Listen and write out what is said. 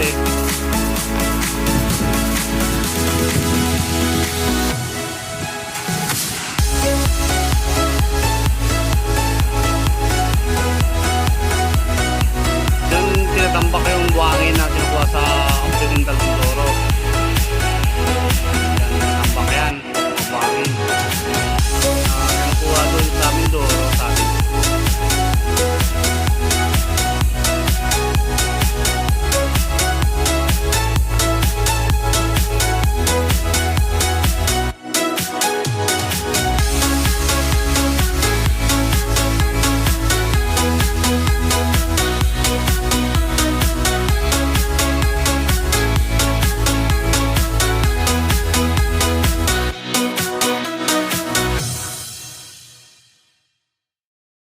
music. Doon tinatambak